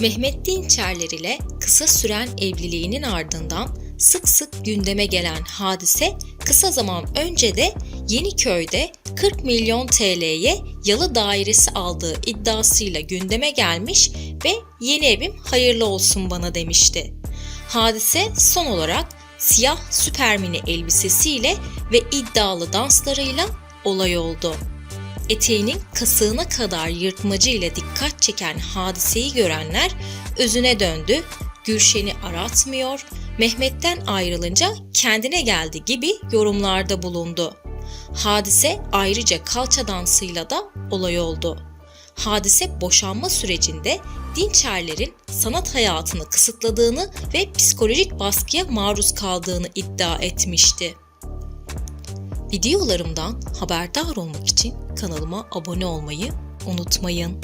Mehmet Dinçerler ile kısa süren evliliğinin ardından sık sık gündeme gelen hadise kısa zaman önce de Yeniköy'de 40 milyon TL'ye yalı dairesi aldığı iddiasıyla gündeme gelmiş ve yeni evim hayırlı olsun bana demişti. Hadise son olarak siyah süpermini elbisesiyle ve iddialı danslarıyla olay oldu. Eteğinin kasığına kadar yırtmacı ile dikkat çeken hadiseyi görenler özüne döndü, Gülşen'i aratmıyor, Mehmet'ten ayrılınca kendine geldi gibi yorumlarda bulundu. Hadise ayrıca kalça dansıyla da olay oldu. Hadise boşanma sürecinde Dinçerler'in sanat hayatını kısıtladığını ve psikolojik baskıya maruz kaldığını iddia etmişti. Videolarımdan haberdar olmak için kanalıma abone olmayı unutmayın.